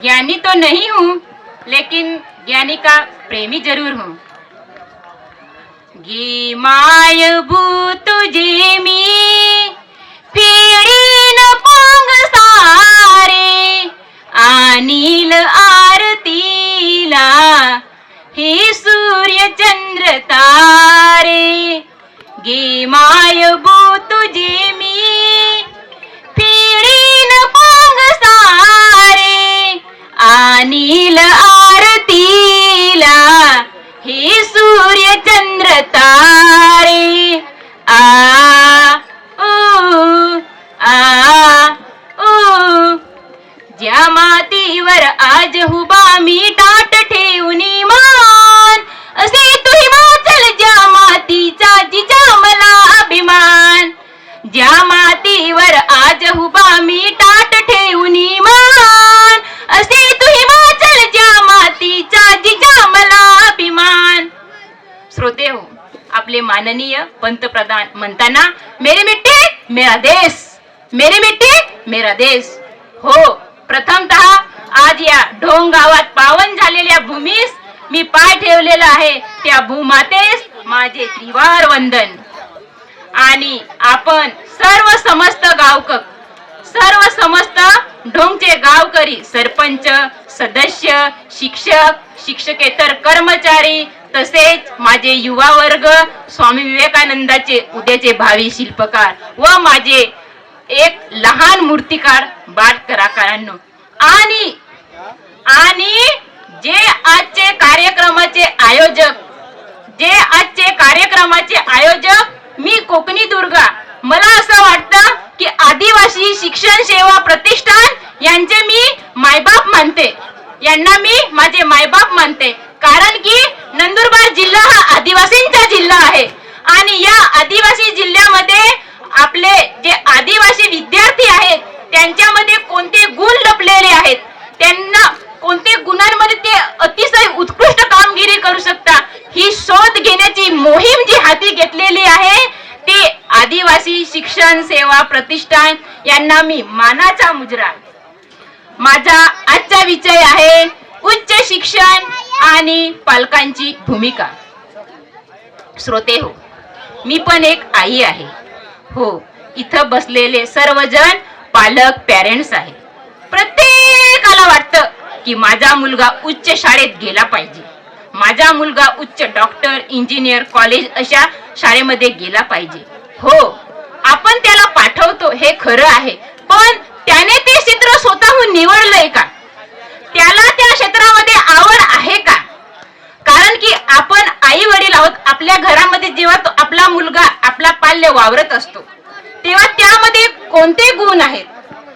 ज्ञानी तो नहीं हूँ, लेकिन ज्ञानी का प्रेमी ज़रूर हूँ। गी माय भू तुझे मी फिरीन पोंग सारे आणील आरतीला हे सूर्य चंद्र तारे। गे माय भू तुझे मी आणील आरतीला हे सूर्य चंद्र तारे. आ ओ आ ओ ज्या मातीवर आज हुबा मी टाट ठेवून मान असे तुही वाचल ज्या मातीचा जिजा मला अभिमान. ज्या मातीवर आज हुबा मी माननीय पंतप्रधान म्हणताना मेरी मिट्टी मेरा देश मेरी मिट्टी मेरा देश. हो प्रथमत आज या ढोंग गावात पावन झालेल्या भूमीस मी पाय ठेवलेला आहे त्या भूमातेस माझे त्रिवार वंदन. आणि आपण सर्व समस्त गावक सर्व समस्त ढोंगचे गावकरी सरपंच सदस्य शिक्षक शिक्षकेतर कर्मचारी तसेच माझे युवा वर्ग स्वामी विवेकानंदाचे उद्याचे भावी शिल्पकार व माझे एक लहान मूर्तिकार बाल कलाकारांनो आणि आणि जे आजचे कार्यक्रमाचे आयोजक जे आजचे कार्यक्रमाचे आयोजक मी कोकणी दुर्गा. मला असं वाटतं की आदिवासी शिक्षण सेवा प्रतिष्ठान यांचे मी मायबाप मानते. यांना मी माझे मायबाप मानते. कारण की नंदुरबार जिल्हा हा आदिवासींचा जिल्हा आहे. आणि या आदिवासी जिल्ह्यामध्ये आपले जे आदिवासी विद्यार्थी आहेत त्यांच्यामध्ये कोणते गुण लपलेले आहेत त्यांना कोणते गुणांमध्ये ते अतिशय उत्कृष्ट कामगिरी करू शकता ही शोध घेण्याची मोहीम जी हाती घेतलेली आहे ते आदिवासी शिक्षण सेवा प्रतिष्ठान यांना मी मानाचा मुजरा. माझा आजचा विषय आहे उच्च शिक्षण आणि पालकांची भूमिका. श्रोते हो मी पण एक आई आहे. हो इथं बसलेले सर्वजण पालक पॅरेंट्स आहे प्रत्येकाला वाटतं की माझा मुलगा उच्च शाळेत गेला पाहिजे. माझा मुलगा उच्च डॉक्टर इंजिनियर कॉलेज अशा शाळेमध्ये गेला पाहिजे. हो आपण त्याला पाठवतो हे खरं आहे. पण त्याने ते चित्र स्वतःहून निवडलंय का? त्याला त्या क्षेत्रामध्ये आवड आहे का? कारण की आपण आई वडील आहोत आपल्या घरामध्ये जेव्हा तो आपला मुलगा आपला पाल्य वावरत असतो तेव्हा त्यामध्ये कोणते गुण आहेत?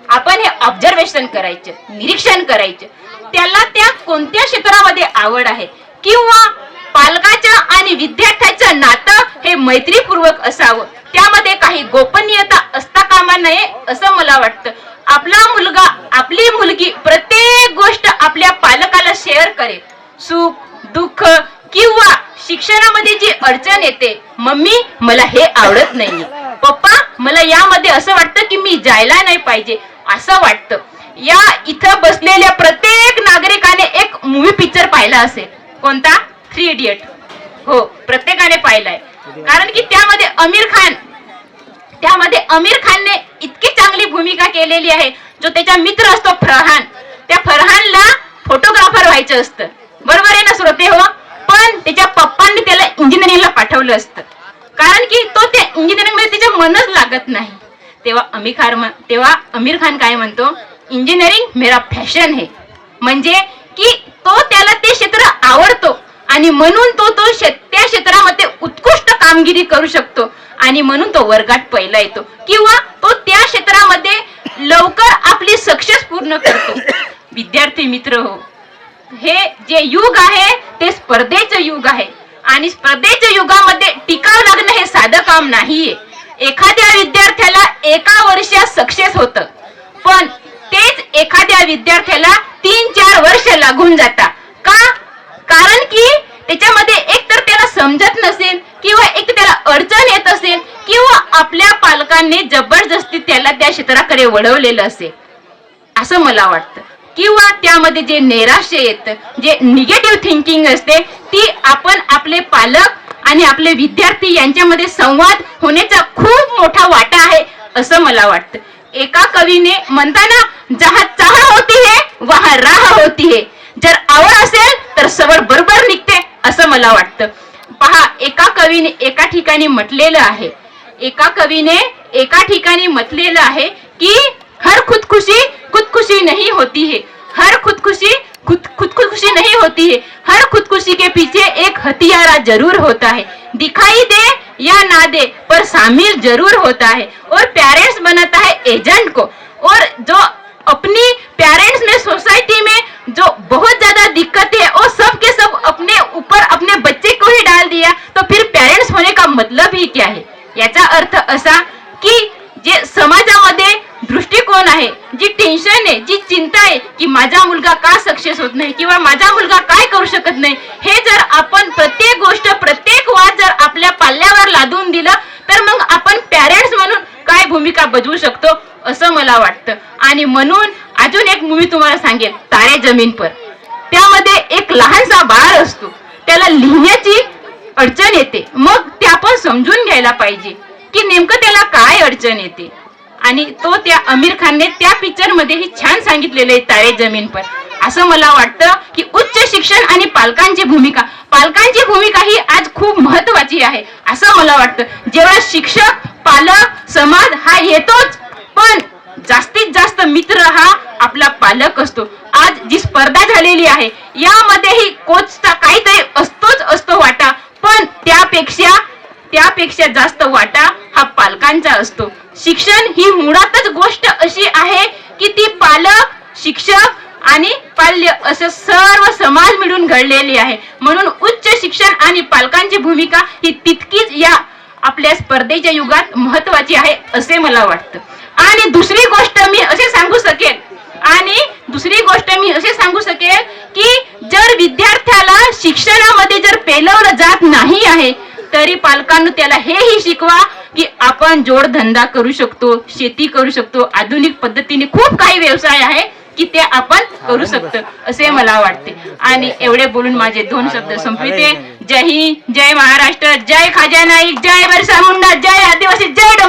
आपण हे ऑब्झर्वेशन करायचे निरीक्षण करायचे. त्याला त्या कोणत्या क्षेत्रामध्ये आवड आहे? किंवा पालकाच्या आणि विद्यार्थ्याचं नातं हे मैत्रीपूर्वक असावं. त्यामध्ये काही गोपनीयता असता कामा नये असं मला वाटतं. आपला मुलगा आपली मुलगी प्रत्येक गोष्ट आपल्या पालकाला शेअर करेल सुख दुःख किंवा शिक्षणामध्ये जी अडचण येते मम्मी मला हे आवडत नाही पप्पा मला यामध्ये असं वाटतं की मी जायला नाही पाहिजे. असं वाटतं. या इथं बसलेल्या प्रत्येक नागरिकाने एक मूवी पिक्चर पाहिला असेल. कोणता? थ्री इडियट हो प्रत्येकाने पाहिलाय. कारण की त्यामध्ये आमिर खान त्यामध्ये आमिर खानने इतकी चांगली भूमिका केलेली आहे. जो त्याचा मित्र असतो फरहान त्या फरहानला फोटोग्राफर व्हायचं असतं. बरोबर आहे ना श्रोते हो? पण त्याच्या पप्पांनी त्याला इंजिनिअरिंगला पाठवलं असतं. कारण की तो त्या इंजिनिअरिंगमध्ये त्याच्या मनच लागत नाही. तेव्हा अमीर खान तेव्हा अमीर खान काय म्हणतो? इंजिनिअरिंग मेरा फॅशन है. म्हणजे की तो त्याला ते क्षेत्र आवडतो आणि म्हणून तो तो त्या क्षेत्रामध्ये उत्कृष्ट कामगिरी करू शकतो आणि म्हणून तो वर्गात पहिला येतो. किंवा तो त्या क्षेत्रामध्ये लवकर आपली सक्सेस पूर्ण करतो. विद्यार्थी मित्र हो. हे जे युग आहे ते स्पर्धेचं युग आहे. आणि स्पर्धेच्या युगामध्ये टिकाव लागणं हे साधं काम नाहीये. एखाद्या विद्यार्थ्याला एका वर्षात सक्सेस होतं. पण तेच एखाद्या विद्यार्थ्याला तीन चार वर्ष लागून जाता. का? कारण की त्याच्यामध्ये एक तर त्याला समजत नसेल किंवा एक तर त्याला अडचण येत असेल किंवा आपल्या पालकांनी जबरदस्ती त्याला त्या क्षेत्राकडे वळवलेलं असेल. असं मला वाटतं. किंवा त्यामध्ये जे नैराश्य येतं जे निगेटिव्ह थिंकिंग असते ती आपण आपले पालक आणि आपले विद्यार्थी यांच्यामध्ये संवाद होण्याचा खूप मोठा वाटा आहे असं मला वाटतं. एका कवीने म्हणताना जहा चाह होती है वहा राह होती है. जर आवड असेल तर सवड बरोबर निघते असं मला वाटतं. पहा एका कवीने एका ठिकाणी म्हटलेलं आहे. एका कवीने एका ठिकाणी म्हटलेलं आहे की हर खुदकुशी खुदकुशी नहीं होती है। हर खुदकुशी खुद, खुदकुशी नहीं होती है। हर खुदकुशी के पीछे एक हथियारा ज़रूर होता है। दिखाई दे या ना दे, पर शामिल ज़रूर होता है। और पेरेंट्स बनाता है एजेंट को। और जो अपनी पेरेंट्स में चिंता आहे की माझा मुलगा का सक्सेस होत नाही किंवा माझा मुलगा काय करू शकत नाही हे जर आपण प्रत्येक गोष्ट प्रत्येक वाद जर आपल्या पाल्यावर लादून दिलं तर मग आपण पॅरेंट्स म्हणून काय भूमिका बजवू शकतो असं मला वाटतं. आणि म्हणून अजून एक मूवी तुम्हाला सांगेल तारे जमीन पर. त्यामध्ये एक लहानसा बाळ असतो. त्याला लिहिण्याची अडचण येते. मग ते आपण समजून घ्यायला पाहिजे की नेमकं त्याला काय अडचण येते. आणि तो त्या आमिर खानने त्या पिक्चरमध्येही छान सांगितलेलं आहे तारे जमीन पर. असं मला वाटतं की उच्च शिक्षण आणि पालकांची भूमिका पालकांची भूमिका ही आज खूप महत्वाची आहे. असं मला वाटतं. जेव्हा शिक्षक पालक समाज हा येतोच पण जास्तीत जास्त मित्र हा आपला पालक असतो. आज जी स्पर्धा झालेली आहे यामध्येही कोचचा काहीतरी असतोच असतो वाटा पण त्यापेक्षा त्यापेक्षा जास्त वाटा हा पालकांचा असतो. शिक्षण ही मुळातच गोष्ट अशी आहे की ती पालक शिक्षक आणि पाल्य असं सर्व समाज मिळून घडलेली आहे. म्हणून उच्च शिक्षण आणि पालकांची भूमिका ही तितकीच या आपल्या स्पर्धेच्या युगात महत्वाची आहे असे मला वाटतं. आणि दुसरी गोष्ट मी असे सांगू शकेल आणि दुसरी गोष्ट मी असे सांगू शकेल की जर विद्यार्थ्याला शिक्षणामध्ये जर पेलवलं जात नाही आहे तरी पालकांनी त्याला हेही शिकवा की आपण जोडधंदा करू शकतो शेती करू शकतो. आधुनिक पद्धतीने खूप काही व्यवसाय आहे की ते आपण करू शकतो असे मला वाटते. आणि एवढे बोलून माझे दोन शब्द संपविते जय हिंद जय महाराष्ट्र जय खाजा नाईक जय बिरसा मुंडा जय आदिवासी जय डो